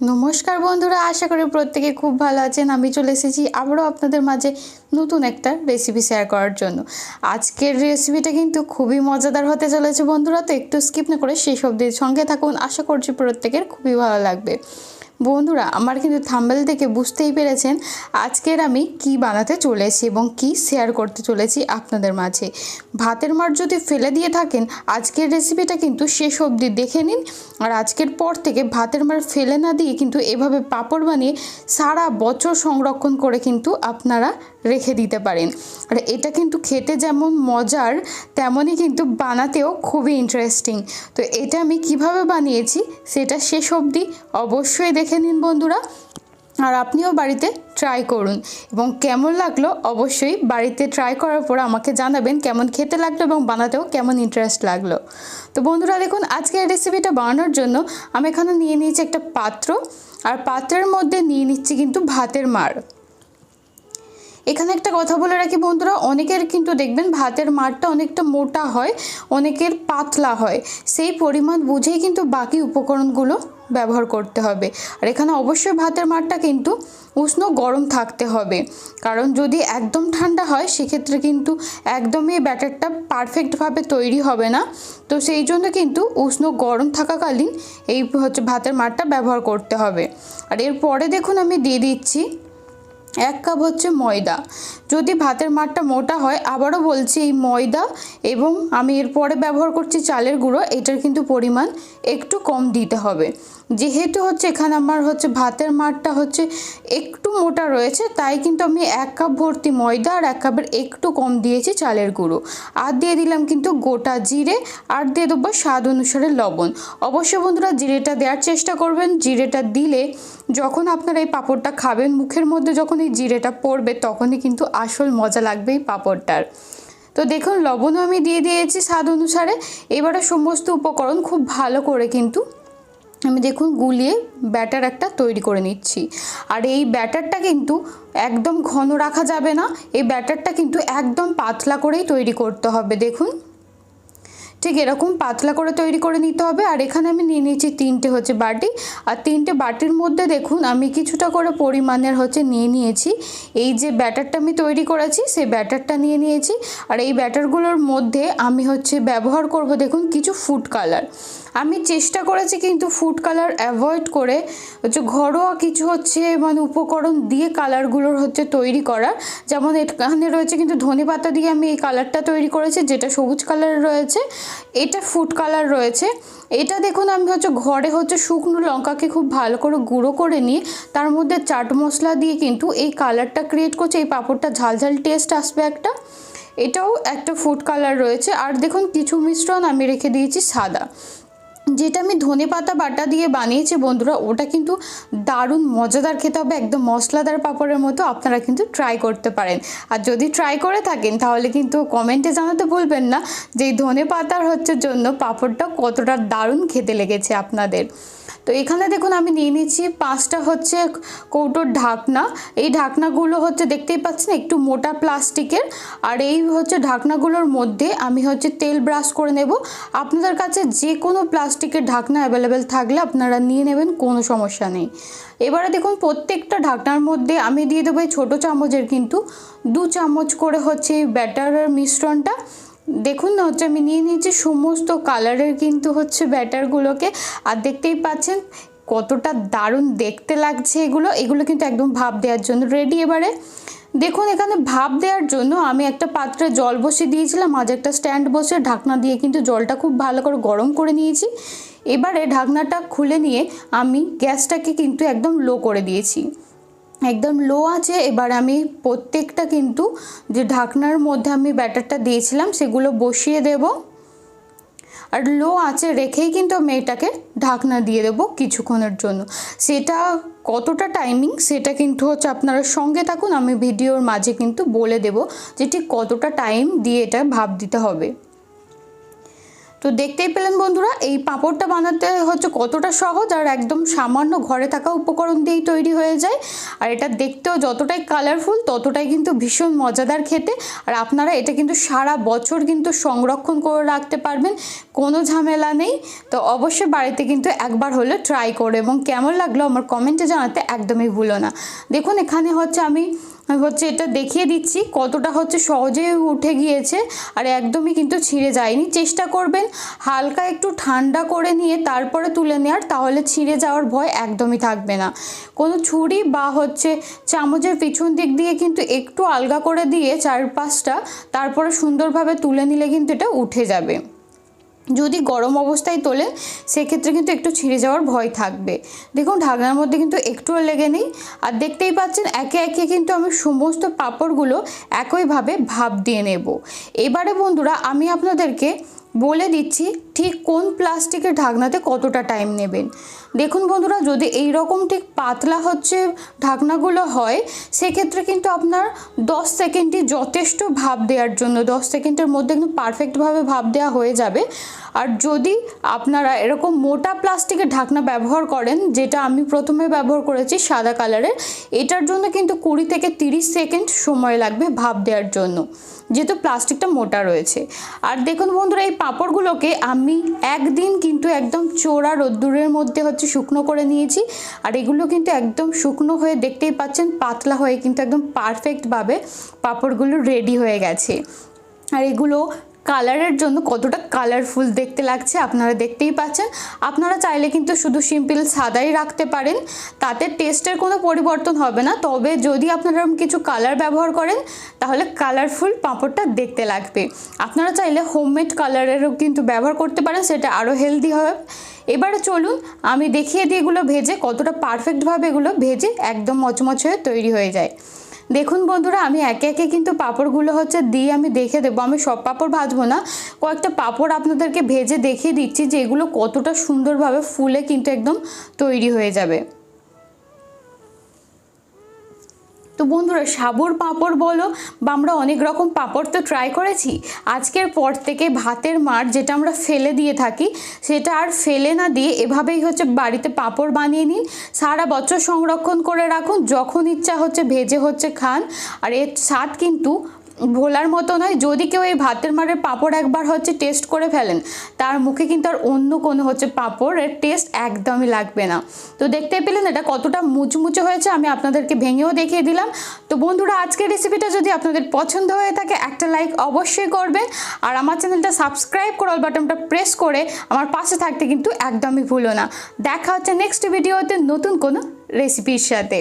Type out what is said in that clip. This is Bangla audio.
নমস্কার বন্ধুরা, আশা করি প্রত্যেকে খুব ভালো আছেন। আমি চলে এসেছি আবারও আপনাদের মাঝে নতুন একটা রেসিপি শেয়ার করার জন্য। আজকের রেসিপিটা কিন্তু খুবই মজাদার হতে চলেছে বন্ধুরা, তো একটু স্কিপ না করে সেই সবদের সঙ্গে থাকুন। আশা করছি প্রত্যেকের খুবই ভালো লাগবে। বন্ধুরা, আমার কিন্তু থাম্বেল থেকে বুঝতেই পেরেছেন আজকের আমি কি বানাতে চলেছি এবং কি শেয়ার করতে চলেছি আপনাদের মাঝে। ভাতের মার যদি ফেলে দিয়ে থাকেন, আজকের রেসিপিটা কিন্তু শেষ অবধি দেখে নিন। আর আজকের পর থেকে ভাতের মার ফেলে না দিয়ে কিন্তু এভাবে পাঁপড় বানিয়ে সারা বছর সংরক্ষণ করে কিন্তু আপনারা রেখে দিতে পারেন। আর এটা কিন্তু খেতে যেমন মজার, তেমনই কিন্তু বানাতেও খুবই ইন্টারেস্টিং তো এটা আমি কীভাবে বানিয়েছি, সেটা শেষ অবধি অবশ্যই দেখে নিন বন্ধুরা, আর আপনিও বাড়িতে ট্রাই করুন। এবং কেমন লাগল অবশ্যই বাড়িতে ট্রাই করার পর আমাকে জানাবেন কেমন খেতে লাগল এবং বানাতেও কেমন ইন্টারেস্ট লাগল। তো বন্ধুরা, দেখুন আজকে এই রেসিপিটা বানানোর জন্য আমি এখানে নিয়ে নিয়েছি একটা পাত্র, আর পাত্রের মধ্যে নিয়ে নিচ্ছি কিন্তু ভাতের মার। এখানে একটা কথা বলে রাখি বন্ধুরা, অনেকের কিন্তু দেখবেন ভাতের মারটা অনেকটা মোটা হয়, অনেকের পাতলা হয়। সেই পরিমাণ বুঝেই কিন্তু বাকি উপকরণগুলো ব্যবহার করতে হবে। আর এখানে অবশ্যই ভাতের মারটা কিন্তু উষ্ণ গরম থাকতে হবে। কারণ যদি একদম ঠান্ডা হয়, সেক্ষেত্রে কিন্তু একদমই ব্যাটারটা পারফেক্টভাবে তৈরি হবে না। তো সেই জন্য কিন্তু উষ্ণ গরম থাকাকালীন এই হচ্ছে ভাতের মারটা ব্যবহার করতে হবে। আর এরপরে দেখুন আমি দিয়ে দিচ্ছি এক কাপ হচ্ছে ময়দা। যদি ভাতের মাঠটা মোটা হয়, আবারও বলছি এই ময়দা এবং আমি এরপরে ব্যবহার করছি চালের গুঁড়ো, এটার কিন্তু পরিমাণ একটু কম দিতে হবে। যেহেতু হচ্ছে এখানে আমার হচ্ছে ভাতের মাঠটা হচ্ছে একটু মোটা রয়েছে, তাই কিন্তু আমি এক কাপ ভর্তি ময়দা আর এক কাপের একটু কম দিয়েছি চালের গুঁড়ো। আর দিয়ে দিলাম কিন্তু গোটা জিরে, আর দিয়ে দেবো স্বাদ অনুসারে লবণ। অবশ্যই বন্ধুরা জিরেটা দেওয়ার চেষ্টা করবেন। জিরেটা দিলে যখন আপনারা এই পাঁপড়টা খাবেন, মুখের মধ্যে যখন এই জিরেটা পড়বে, তখনই কিন্তু আসল মজা লাগবে এই পাঁপড়টার। তো দেখুন, লবণও আমি দিয়ে দিয়েছি স্বাদ অনুসারে। এবারে সমস্ত উপকরণ খুব ভালো করে কিন্তু আমি দেখুন গুলিয়ে ব্যাটার একটা তৈরি করে নিচ্ছি। আর এই ব্যাটারটা কিন্তু একদম ঘন রাখা যাবে না, এই ব্যাটারটা কিন্তু একদম পাতলা করেই তৈরি করতে হবে, দেখুন। ঠিক এরকম পাতলা করে তৈরি করে নিতে হবে। আর এখানে আমি নিয়ে নিয়েছি তিনটে হচ্ছে বাটি। আর তিনটে বাটির মধ্যে দেখুন আমি কিছুটা করে পরিমাণের হচ্ছে নিয়ে নিয়েছি। এই যে ব্যাটারটা আমি তৈরি করেছি, সেই ব্যাটারটা নিয়ে নিয়েছি। আর এই ব্যাটারগুলোর মধ্যে আমি হচ্ছে ব্যবহার করব দেখুন কিছু ফুড কালার। আমি চেষ্টা করেছি কিন্তু ফুড কালার অ্যাভয়েড করে হচ্ছে ঘরোয়া কিছু হচ্ছে মানে উপকরণ দিয়ে কালারগুলোর হচ্ছে তৈরি করার। যেমন এখানে রয়েছে কিন্তু ধনে পাতা দিয়ে আমি এই কালারটা তৈরি করেছি, যেটা সবুজ কালার রয়েছে। এটা ফুড কালার রয়েছে। এটা দেখুন, আমি হচ্ছে ঘরে হচ্ছে শুকনো লঙ্কাকে খুব ভালো করে গুঁড়ো করে নিয়ে তার মধ্যে চাট মশলা দিয়ে কিন্তু এই কালারটা ক্রিয়েট করছে। এই পাঁপড়টা ঝালঝাল টেস্ট আসবে একটা। এটাও একটা ফুড কালার রয়েছে। আর দেখুন, কিছু মিশ্রণ আমি রেখে দিয়েছি সাদা। যেটা আমি ধনে পাতা বাটা দিয়ে বানিয়েছি বন্ধুরা, ওটা কিন্তু দারুণ মজাদার খেতে হবে, একদম মশলাদার পাঁপড়ের মতো আপনারা কিন্তু ট্রাই করতে পারেন। আর যদি ট্রাই করে থাকেন, তাহলে কিন্তু কমেন্টে জানাতে ভুলবেন না যে ধনে পাতার হচ্ছে জন্য পাঁপড়টা কতটা দারুণ খেতে লেগেছে আপনাদের। তো এখানে দেখুন আমি নিয়ে নিচ্ছি পাঁচটা হচ্ছে কৌটোর ঢাকনা। এই ঢাকনাগুলো হচ্ছে দেখতেই পাচ্ছেন একটু মোটা প্লাস্টিকের। আর এই হচ্ছে ঢাকনাগুলোর মধ্যে আমি হচ্ছে তেল ব্রাশ করে নেব। আপনাদের কাছে যে কোনো প্লাস্টিকের ঢাকনা অ্যাভেলেবেল থাকলে আপনারা নিয়ে নেবেন, কোনো সমস্যা নেই। এবারে দেখুন, প্রত্যেকটা ঢাকনার মধ্যে আমি দিয়ে দেবো এই ছোটো চামচের কিন্তু দু চামচ করে হচ্ছে ব্যাটারের মিশ্রণটা। দেখুন না, হচ্ছে আমি নিয়ে নিয়েছি সমস্ত কালারের কিন্তু হচ্ছে ব্যাটারগুলোকে আর দেখতেই পাচ্ছেন, কতটা দারুণ দেখতে লাগছে এগুলো। এগুলো কিন্তু একদম ভাব দেওয়ার জন্য রেডি এবারে। দেখুন, এখানে ভাপ দেওয়ার জন্য আমি একটা পাত্রে জল বসিয়ে দিয়েছিলাম। আজ একটা স্ট্যান্ড বসে ঢাকনা দিয়ে কিন্তু জলটা খুব ভালো করে গরম করে নিয়েছি। এবারে ঢাকনাটা খুলে নিয়ে আমি গ্যাসটাকে কিন্তু একদম লো করে দিয়েছি। একদম লো আছে, এবার আমি প্রত্যেকটা কিন্তু যে ঢাকনার মধ্যে আমি ব্যাটারটা দিয়েছিলাম, সেগুলো বসিয়ে দেব। আর লো আছে রেখেই কিন্তু আমি এটাকে ঢাকনা দিয়ে দেবো কিছুক্ষণের জন্য। সেটা কতটা টাইমিং সেটা কিন্তু হচ্ছে আপনারা সঙ্গে থাকুন, আমি ভিডিওর মাঝে কিন্তু বলে দেব যে ঠিক কতটা টাইম দিয়ে এটা ভাব দিতে হবে। তো দেখতেই পেলেন বন্ধুরা, এই পাঁপড়টা বানাতে হচ্ছে কতটা সহজ আর একদম সামান্য ঘরে থাকা উপকরণ দিয়েই তৈরি হয়ে যায়। আর এটা দেখতেও যতটাই কালারফুল ততটাই কিন্তু ভীষণ মজাদার খেতে। আর আপনারা এটা কিন্তু সারা বছর কিন্তু সংরক্ষণ করে রাখতে পারবেন, কোনো ঝামেলা নেই। তো অবশ্যই বাড়িতে কিন্তু একবার হলে ট্রাই করে এবং কেমন লাগল আমার কমেন্টে জানাতে একদমই ভুলো না। দেখুন, এখানে হচ্ছে আমি হচ্ছে এটা দেখিয়ে দিচ্ছি, কতটা হচ্ছে সহজে উঠে গিয়েছে আর একদমই কিন্তু ছিঁড়ে যায়নি। চেষ্টা করবেন হালকা একটু ঠান্ডা করে নিয়ে তারপরে তুলে নেওয়ার, তাহলে ছিঁড়ে যাওয়ার ভয় একদমই থাকবে না। কোনো ছুরি বা হচ্ছে চামচের পিছন দিক দিয়ে কিন্তু একটু আলগা করে দিয়ে চারপাশটা তারপরে সুন্দরভাবে তুলে নিলে কিন্তু এটা উঠে যাবে। যদি গরম অবস্থায় তোলে, সেক্ষেত্রে কিন্তু একটু ছিঁড়ে যাওয়ার ভয় থাকবে। দেখুন, ঢাকনার মধ্যে কিন্তু একটুও লেগে নেই। আর দেখতেই পাচ্ছেন, একে একে কিন্তু আমি সমস্ত পাপড়গুলো একইভাবে ভাব দিয়ে নেব। এবারে বন্ধুরা, আমি আপনাদেরকে বলে দিচ্ছি, ঠিক কোন প্লাস্টিকের ঢাকনাতে কতটা টাইম নেবেন? দেখুন বন্ধুরা, যদি এই রকম ঠিক পাতলা হচ্ছে ঢাকনাগুলো হয়, সেক্ষেত্রে কিন্তু আপনার দশ সেকেন্ডই যথেষ্ট ভাব দেওয়ার জন্য, দশ সেকেন্ডের মধ্যে কিন্তু পারফেক্টভাবে ভাব দেওয়া হয়ে যাবে। আর যদি আপনারা এরকম মোটা প্লাস্টিকের ঢাকনা ব্যবহার করেন, যেটা আমি প্রথমে ব্যবহার করেছি সাদা কালারের, এটার জন্য কিন্তু কুড়ি থেকে তিরিশ সেকেন্ড সময় লাগবে ভাব দেওয়ার জন্য, যেহেতু প্লাস্টিকটা মোটা রয়েছে। আর দেখুন বন্ধুরা, এই পাঁপড়গুলোকে আমি একদিন কিন্তু একদম চোরা রোদ্দুরের মধ্যে হচ্ছে শুকনো করে নিয়েছি। আর এগুলো কিন্তু একদম শুকনো হয়ে দেখতেই পাচ্ছেন, পাতলা হয়ে কিন্তু একদম পারফেক্টভাবে পাঁপড়গুলো রেডি হয়ে গেছে। আর এগুলো কালারের জন্য কতটা কালারফুল দেখতে লাগছে আপনারা দেখতেই পাচ্ছেন। আপনারা চাইলে কিন্তু শুধু সিম্পল সাদাই রাখতে পারেন, তাতে টেস্টের কোনো পরিবর্তন হবে না। তবে যদি আপনারা কিছু কালার ব্যবহার করেন, তাহলে কালারফুল পাঁপড়টা দেখতে লাগবে। আপনারা চাইলে হোমমেড কালারেরও কিন্তু ব্যবহার করতে পারেন, সেটা আরও হেলদি হবে। এবারে চলুন, আমি দেখিয়ে দিই এগুলো ভেজে, কতটা পারফেক্টভাবে এগুলো ভেজে একদম মচমচ হয়ে তৈরি হয়ে যায়। দেখুন বন্ধুরা, আমি একে একে কিন্তু পাঁপড়গুলো হচ্ছে দিয়ে আমি দেখে দেবো। আমি সব পাঁপড় ভাজবো না। কয়েকটা পাঁপড় আপনাদেরকে ভেজে দেখিয়ে দিচ্ছি যে এগুলো কতটা সুন্দরভাবে ফুলে কিন্তু একদম তৈরি হয়ে যাবে। বন্ধুরা, সাবুর পাঁপড় বলো বা আমরা অনেক রকম পাঁপড় তো ট্রাই করেছি, আজকের পর থেকে ভাতের মার যেটা আমরা ফেলে দিয়ে থাকি, সেটা আর ফেলে না দিয়ে এভাবেই হচ্ছে বাড়িতে পাঁপড় বানিয়ে নিন সারা বছর সংরক্ষণ করে রাখুন, যখন ইচ্ছা হচ্ছে ভেজে হচ্ছে খান, আর এর স্বাদ কিন্তু ভোলার মতো নয়, যদি কেউ এই ভাতের মারের পাঁপড় একবার হচ্ছে টেস্ট করে ফেলেন, তার মুখে কিন্তু আর অন্য কোনো হচ্ছে পাঁপড়ের টেস্ট একদমই লাগবে না। তো দেখতে পেলেন এটা কতটা মুচমুচে হয়েছে, আমি আপনাদেরকে ভেঙেও দেখিয়ে দিলাম। তো বন্ধুরা, আজকের রেসিপিটা যদি আপনাদের পছন্দ হয়ে থাকে, একটা লাইক অবশ্যই করবেন। আর আমার চ্যানেলটা সাবস্ক্রাইব করে অল বাটনটা প্রেস করে আমার পাশে থাকতে কিন্তু একদমই ভুলো না। দেখা হচ্ছে নেক্সট ভিডিওতে নতুন কোনো রেসিপির সাথে.